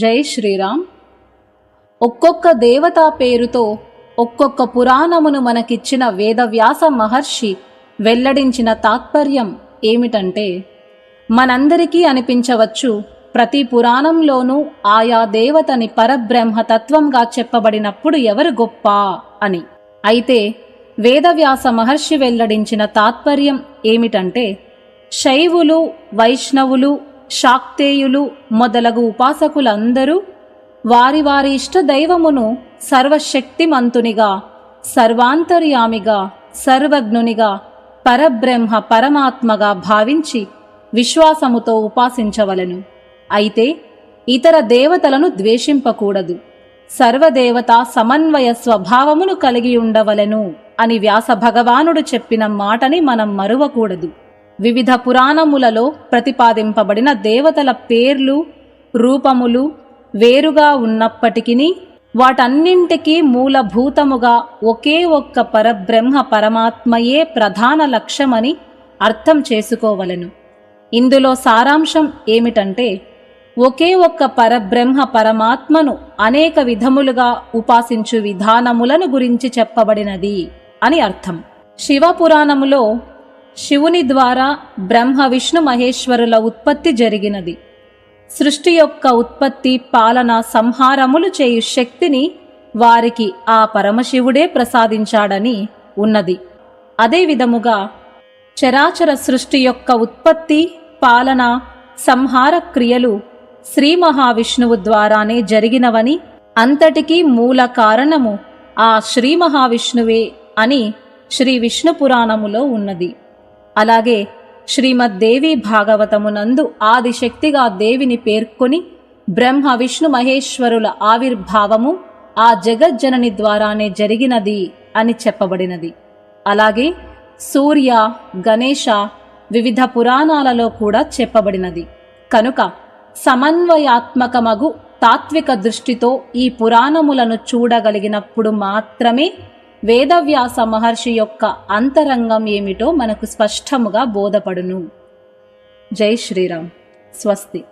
జై శ్రీరామ్. ఒక్కొక్క దేవతా పేరుతో ఒక్కొక్క పురాణమును మనకిచ్చిన వేదవ్యాస మహర్షి వెల్లడించిన తాత్పర్యం ఏమిటంటే మనందరికీ అనిపించవచ్చు ప్రతి పురాణంలోనూ ఆయా దేవతని పరబ్రహ్మ తత్వంగా చెప్పబడినప్పుడు ఎవరు గొప్ప అని. అయితే వేదవ్యాస మహర్షి వెల్లడించిన తాత్పర్యం ఏమిటంటే శైవులు వైష్ణవులు శాక్తేయులు మొదలగు ఉపాసకులందరూ వారి వారి ఇష్ట దైవమును సర్వశక్తిమంతునిగా సర్వాంతర్యామిగా సర్వజ్ఞునిగా పరబ్రహ్మ పరమాత్మగా భావించి విశ్వాసముతో ఉపాసించవలను. అయితే ఇతర దేవతలను ద్వేషింపకూడదు. సర్వదేవత సమన్వయ స్వభావమును కలిగి ఉండవలెను అని వ్యాస భగవానుడు చెప్పిన మాటని మనం మరువకూడదు. వివిధ పురాణములలో ప్రతిపాదింపబడిన దేవతల పేర్లు రూపములు వేరుగా ఉన్నప్పటికీ వాటన్నింటికీ మూలభూతముగా ఒకే ఒక్క పరబ్రహ్మ పరమాత్మయే ప్రధాన లక్ష్యమని అర్థం చేసుకోవలెను. ఇందులో సారాంశం ఏమిటంటే ఒకే ఒక్క పరబ్రహ్మ పరమాత్మను అనేక విధములుగా ఉపాసించు విధానములను గురించి చెప్పబడినది అని అర్థం. శివపురాణములో శివుని ద్వారా బ్రహ్మ విష్ణు మహేశ్వరుల ఉత్పత్తి జరిగినది. సృష్టి యొక్క ఉత్పత్తి పాలన సంహారములు చేయు శక్తిని వారికి ఆ పరమశివుడే ప్రసాదించాడని ఉన్నది. అదే విధముగా చరాచర సృష్టి యొక్క ఉత్పత్తి పాలన సంహార క్రియలు శ్రీ మహావిష్ణువు ద్వారానే జరిగినవని అంతటికీ మూల కారణము ఆ శ్రీ మహావిష్ణువే అని శ్రీ విష్ణు పురాణములో ఉన్నది. అలాగే శ్రీమద్దేవి భాగవతమునందు ఆదిశక్తిగా దేవిని పేర్కొని బ్రహ్మ విష్ణు మహేశ్వరుల ఆవిర్భావము ఆ జగజ్జనని ద్వారానే జరిగినది అని చెప్పబడినది. అలాగే సూర్య గణేశ వివిధ పురాణాలలో కూడా చెప్పబడినది. కనుక సమన్వయాత్మకమగు తాత్విక దృష్టితో ఈ పురాణములను చూడగలిగినప్పుడు మాత్రమే వేదవ్యాస మహర్షి యొక్క అంతరంగం ఏమిటో మనకు స్పష్టముగా బోధపడును. జై శ్రీరామ్. స్వస్తి.